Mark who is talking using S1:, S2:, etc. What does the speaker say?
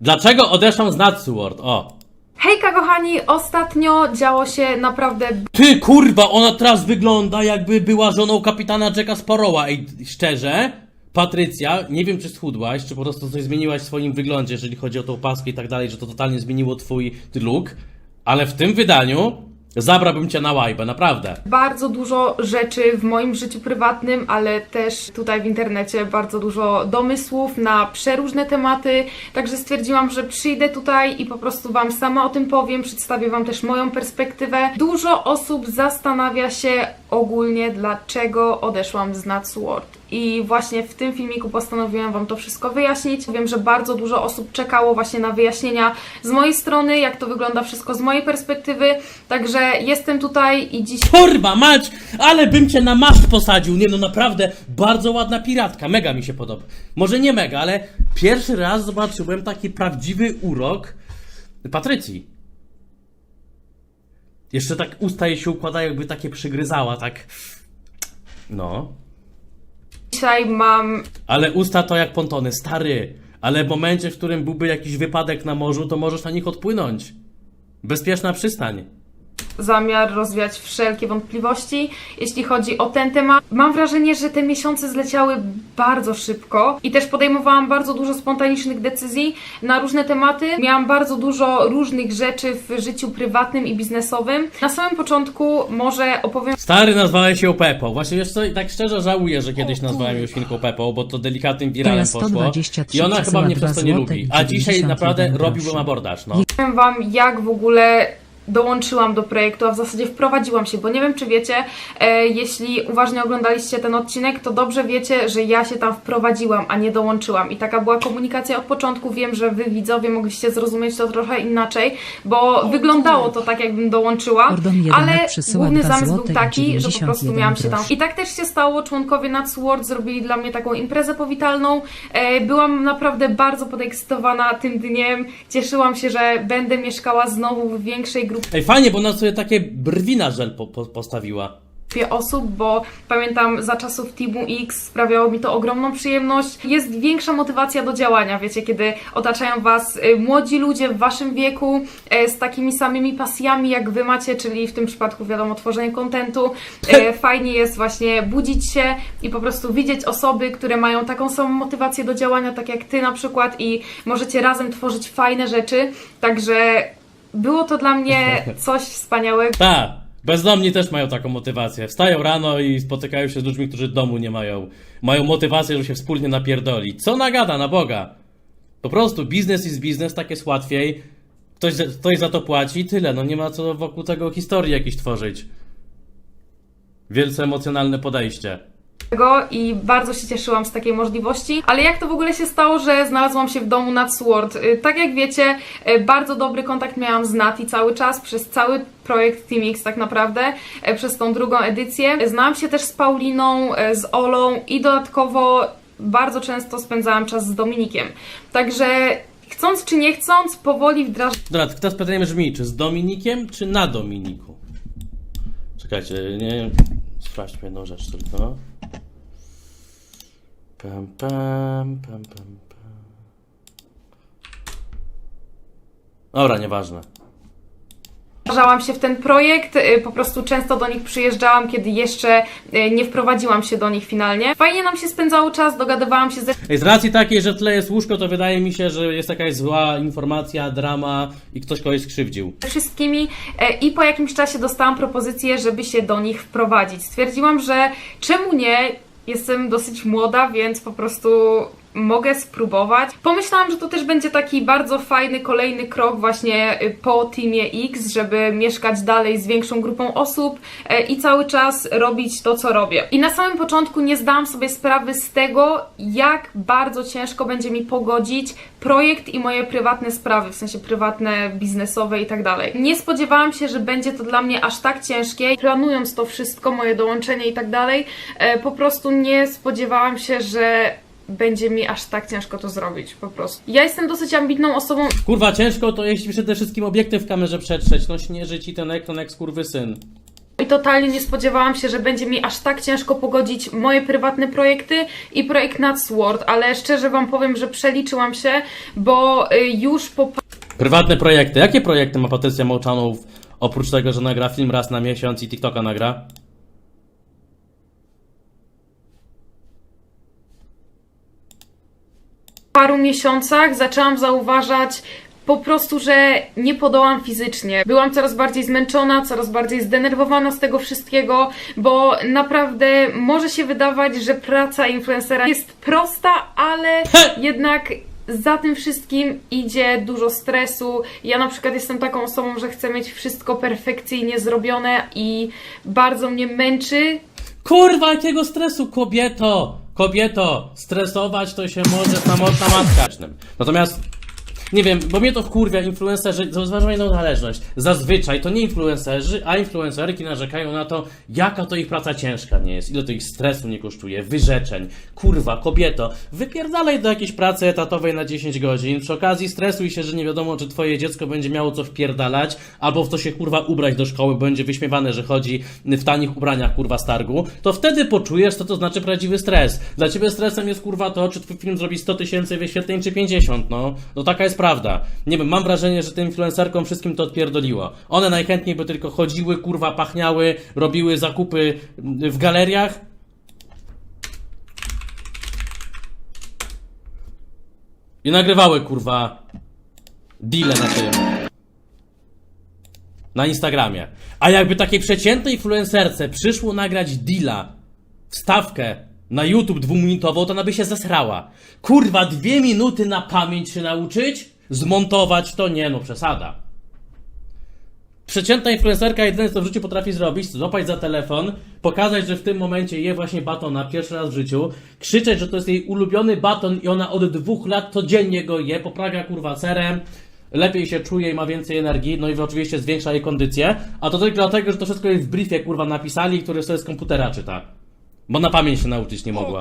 S1: Dlaczego odeszłam z Natsword? O.
S2: Hejka kochani, ostatnio działo się naprawdę
S1: Ty kurwa, ona teraz wygląda jakby była żoną kapitana Jacka Sparrowa. Ej, szczerze, Patrycja, nie wiem czy schudłaś, czy po prostu coś zmieniłaś w swoim wyglądzie, jeżeli chodzi o tą paskę i tak dalej, że to totalnie zmieniło twój look, ale w tym wydaniu zabrałbym cię na łajbę, naprawdę.
S2: bardzo dużo rzeczy w moim życiu prywatnym, ale też tutaj w internecie bardzo dużo domysłów na przeróżne tematy. Także stwierdziłam, że przyjdę tutaj i po prostu Wam sama o tym powiem, przedstawię Wam też moją perspektywę. Dużo osób zastanawia się ogólnie, dlaczego odeszłam z Natsword. I właśnie w tym filmiku postanowiłam Wam to wszystko wyjaśnić. Wiem, że bardzo dużo osób czekało właśnie na wyjaśnienia z mojej strony, jak to wygląda wszystko z mojej perspektywy. Także jestem tutaj i dziś
S1: Kurwa mać, ale bym cię na maszt posadził. Nie no, naprawdę, bardzo ładna piratka, mega mi się podoba. Może nie mega, ale pierwszy raz zobaczyłem taki prawdziwy urok Patrycji. Jeszcze tak usta jej się układają, jakby takie przygryzała, tak. No.
S2: Dzisiaj mam
S1: Ale usta to jak pontony, stary. Ale w momencie, w którym byłby jakiś wypadek na morzu, to możesz na nich odpłynąć. Bezpieczna przystań.
S2: Zamiar rozwiać wszelkie wątpliwości, jeśli chodzi o ten temat. Mam wrażenie, że te miesiące zleciały bardzo szybko i też podejmowałam bardzo dużo spontanicznych decyzji na różne tematy. Miałam bardzo dużo różnych rzeczy w życiu prywatnym i biznesowym. Na samym początku może opowiem
S1: Stary nazwałeś ją Pepą. Właśnie wiesz co, tak szczerze żałuję, że kiedyś nazwałem ją świnką Pepą, bo to delikatnym wiralem poszło.
S3: 123
S1: I ona chyba mnie przez to nie
S3: 2
S1: lubi. A dzisiaj
S3: 91
S1: naprawdę robiłbym abordaż, no.
S2: Powiem Wam, jak w ogóle dołączyłam do projektu, a w zasadzie wprowadziłam się, bo nie wiem, czy wiecie, e, jeśli uważnie oglądaliście ten odcinek, to dobrze wiecie, że ja się tam wprowadziłam, a nie dołączyłam. I taka była komunikacja od początku. Wiem, że Wy, widzowie, mogliście zrozumieć to trochę inaczej, bo wyglądało to tak, jakbym dołączyła, ale główny
S3: 2
S2: zamysł był taki, że po prostu
S3: 91
S2: miałam się tam... I tak też się stało, członkowie NatSword zrobili dla mnie taką imprezę powitalną. E, byłam naprawdę bardzo podekscytowana tym dniem. Cieszyłam się, że będę mieszkała znowu w większej grupie
S1: Ej, fajnie, bo ona sobie takie brwi na żel po, po, postawiła.
S2: osób, bo pamiętam za czasów Teamu X sprawiało mi to ogromną przyjemność. Jest większa motywacja do działania, wiecie, kiedy otaczają Was y, młodzi ludzie w Waszym wieku e, z takimi samymi pasjami jak Wy macie, czyli w tym przypadku wiadomo tworzenie kontentu. E, Fajnie jest właśnie budzić się i po prostu widzieć osoby, które mają taką samą motywację do działania, tak jak Ty na przykład i możecie razem tworzyć fajne rzeczy, także było to dla mnie coś wspaniałego.
S1: Tak, bezdomni też mają taką motywację. Wstają rano i spotykają się z ludźmi, którzy domu nie mają. Mają motywację, żeby się wspólnie napierdolić. Co nagada, na Boga? Po prostu biznes jest biznes, tak jest łatwiej. Ktoś, ktoś za to płaci i tyle. No nie ma co wokół tego historii jakiejś tworzyć. Wielce emocjonalne podejście.
S2: I bardzo się cieszyłam z takiej możliwości. Ale jak to w ogóle się stało, że znalazłam się w domu Natsword? Y, Tak jak wiecie, y, bardzo dobry kontakt miałam z Nati cały czas, przez cały projekt Team X tak naprawdę, y, przez tą drugą edycję. Znałam się też z Pauliną, z Olą i dodatkowo bardzo często spędzałam czas z Dominikiem. Także chcąc czy nie chcąc, powoli wdrażałam
S1: Dobra, teraz pytanie brzmi, czy z Dominikiem, czy na Dominiku? Czekajcie, nie... Sprawdźmy jedną rzecz tylko. Pam, pam, pam, pam, pam. Dobra, nieważne.
S2: Wdrażałam się w ten projekt, y, po prostu często do nich przyjeżdżałam, kiedy jeszcze y, nie wprowadziłam się do nich finalnie. Fajnie nam się spędzało czas, dogadywałam się ze
S1: z racji takiej, że w tle jest łóżko, to wydaje mi się, że jest jakaś zła informacja, drama i ktoś kogoś skrzywdził.
S2: wszystkimi e, i po jakimś czasie dostałam propozycję, żeby się do nich wprowadzić. Stwierdziłam, że czemu nie? Jestem dosyć młoda, więc po prostu mogę spróbować. Pomyślałam, że to też będzie taki bardzo fajny kolejny krok właśnie y, po Teamie X, żeby mieszkać dalej z większą grupą osób e, i cały czas robić to, co robię. I na samym początku nie zdałam sobie sprawy z tego, jak bardzo ciężko będzie mi pogodzić projekt i moje prywatne sprawy, w sensie prywatne, biznesowe i tak dalej. Nie spodziewałam się, że będzie to dla mnie aż tak ciężkie. Planując to wszystko, moje dołączenie i tak dalej, e, po prostu nie spodziewałam się, że będzie mi aż tak ciężko to zrobić, po prostu. Ja jestem dosyć ambitną osobą
S1: Kurwa, ciężko to jeśli przede wszystkim obiektyw w kamerze przetrzeć. No śnieży ci ten jak skurwysyn.
S2: I totalnie nie spodziewałam się, że będzie mi aż tak ciężko pogodzić moje prywatne projekty i projekt nad Sword, ale szczerze wam powiem, że przeliczyłam się, bo y, już po
S1: Prywatne projekty. Jakie projekty ma Patrycja Mołczanów oprócz tego, że nagra film raz na miesiąc i TikToka nagra?
S2: Paru miesiącach zaczęłam zauważać po prostu, że nie podołam fizycznie. Byłam coraz bardziej zmęczona, coraz bardziej zdenerwowana z tego wszystkiego, bo naprawdę może się wydawać, że praca influencera jest prosta, ale jednak za tym wszystkim idzie dużo stresu. Ja na przykład jestem taką osobą, że chcę mieć wszystko perfekcyjnie zrobione i bardzo mnie męczy
S1: Kurwa, jakiego stresu, kobieto! Kobieto, stresować to się może samotna matka. Natomiast, nie wiem, bo mnie to wkurwia, influencerzy, zauważam jedną należność. Zazwyczaj to nie influencerzy, a influencerki narzekają na to, jaka to ich praca ciężka nie jest, ile to ich stresu nie kosztuje, wyrzeczeń. Kurwa, kobieto, wypierdalaj do jakiejś pracy etatowej na 10 godzin, przy okazji stresuj się, że nie wiadomo, czy twoje dziecko będzie miało co wpierdalać, albo w co się kurwa ubrać do szkoły, bo będzie wyśmiewane, że chodzi w tanich ubraniach kurwa z targu, to wtedy poczujesz, co to znaczy prawdziwy stres. Dla ciebie stresem jest kurwa to, czy twój film zrobi 100 tysięcy wyświetleń, czy 50, no. No taka jest prawda. Nie wiem, mam wrażenie, że tym influencerkom wszystkim to odpierdoliło. One najchętniej by tylko chodziły, kurwa, pachniały, robiły zakupy w galeriach, I nagrywały, kurwa, deale na tym. Na Instagramie. A jakby takiej przeciętnej influencerce przyszło nagrać deala, wstawkę na YouTube dwuminutową, to ona by się zesrała. Kurwa, dwie minuty na pamięć się nauczyć? Zmontować to nie no, przesada. Przeciętna influencerka jedyne co w życiu potrafi zrobić, to złapać za telefon, pokazać, że w tym momencie je właśnie batona pierwszy raz w życiu, krzyczeć, że to jest jej ulubiony baton i ona od dwóch lat codziennie go je, poprawia kurwa serem, lepiej się czuje i ma więcej energii, no i oczywiście zwiększa jej kondycję, a to tylko dlatego, że to wszystko jest w briefie kurwa napisali, który sobie z komputera czyta. Bo na pamięć się nauczyć nie mogła.